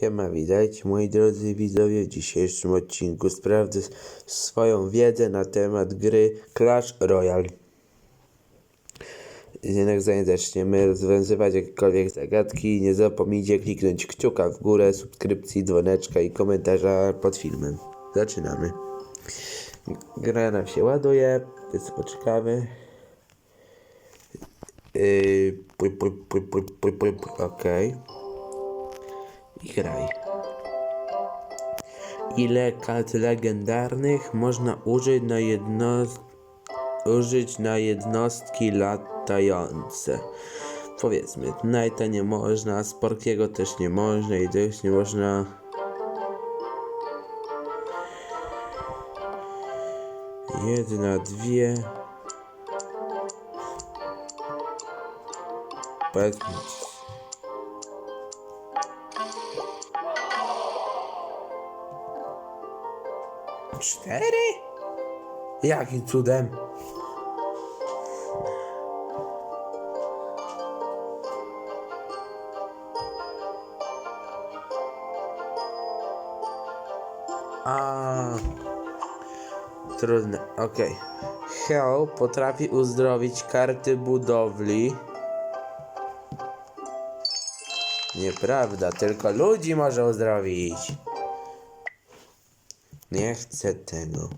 Siema, witajcie moi drodzy widzowie. W dzisiejszym odcinku sprawdzę swoją wiedzę na temat gry Clash Royale. Jednak zanim zaczniemy rozwiązywać jakiekolwiek zagadki, nie zapomnijcie kliknąć kciuka w górę, subskrypcji, dzwoneczka i komentarza pod filmem. Zaczynamy. Gra nam się ładuje, więc poczekamy. Yy, puj. Okej. I graj. Ile kart legendarnych można użyć na jedno... użyć na jednostki latające? Powiedzmy, Knighta nie można, Sporkiego też nie można i też nie można... Jedna, dwie... Powiedzmy... Cztery? Jakim cudem? A. Trudne, okej. Hell potrafi uzdrowić karty budowli. Nieprawda, tylko ludzi może uzdrowić. Nie chcę tego.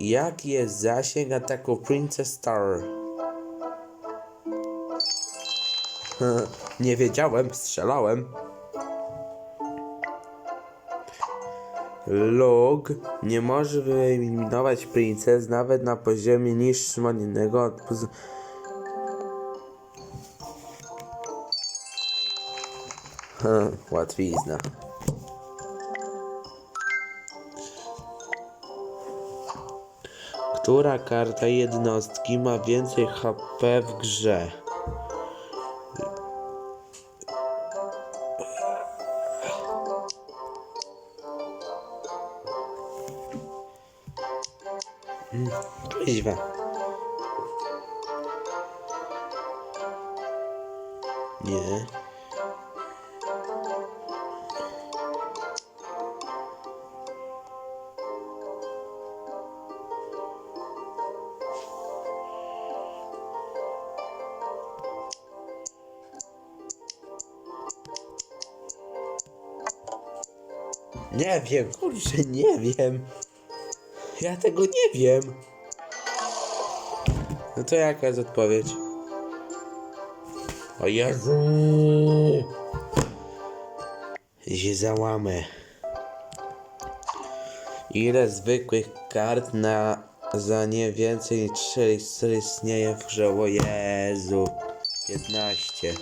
Jaki jest zasięg ataku Princess Star? Nie wiedziałem, strzelałem. Log nie może wyeliminować Princess nawet na poziomie niższym od innego od Łatwizna. Która karta jednostki ma więcej HP w grze? Kuźwa. Nie. Nie wiem, kurczę, nie wiem. Ja tego nie wiem. No to jaka jest odpowiedź? O Jezu! Się załamę. Ile zwykłych kart na za nie więcej niż 4 istnieje w grze? O Jezu! 15.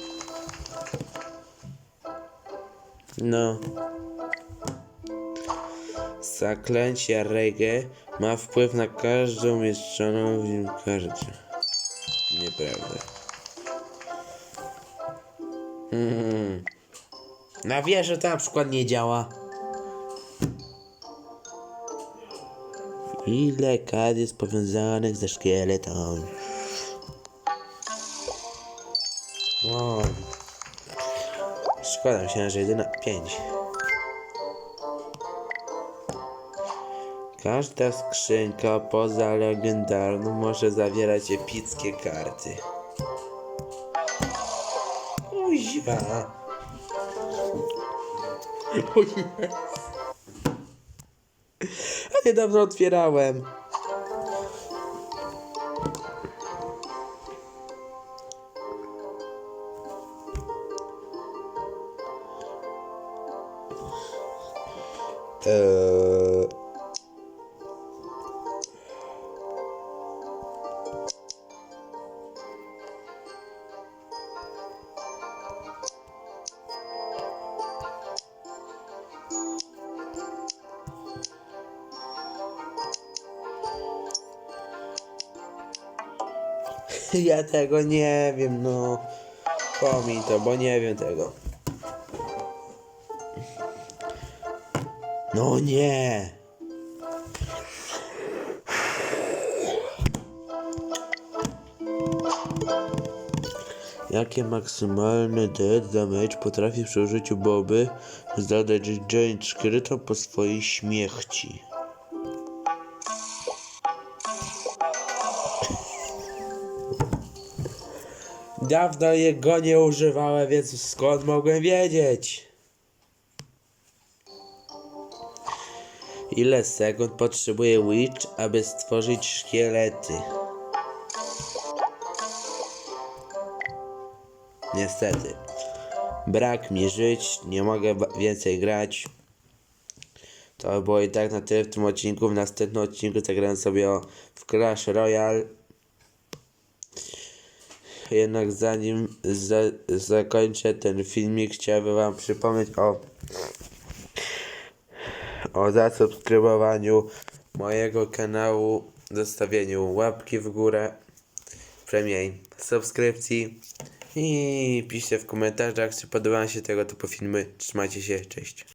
No. Zaklęcie reggae ma wpływ na każdą umieszczoną w nim kartę. Nieprawda. Hmm. Na wieży to na przykład nie działa. Ile kart jest powiązanych ze szkieletą? O. Szkoda się, że jedyna 5. Każda skrzynka poza legendarną może zawierać epickie karty. Kuźwa. O. A nie dobrze otwierałem. Eee... Ja tego nie wiem, no. Pomiń to, bo nie wiem tego. No nie. Jakie maksymalne dead damage potrafi przy użyciu boby zadać Giant Skryto po swojej śmierci? Dawno jego nie używałem, więc skąd mogłem wiedzieć? Ile sekund potrzebuje Witch, aby stworzyć szkielety? Niestety. Brak mi żyć, nie mogę więcej grać. To by było i tak na tyle w tym odcinku. W następnym odcinku zagram sobie w Clash Royale. Jednak zanim za, zakończę ten filmik, chciałbym wam przypomnieć o o zasubskrybowaniu mojego kanału, zostawieniu łapki w górę, premiej subskrypcji i piszcie w komentarzach, czy podobają się tego typu filmy. Trzymajcie się, cześć.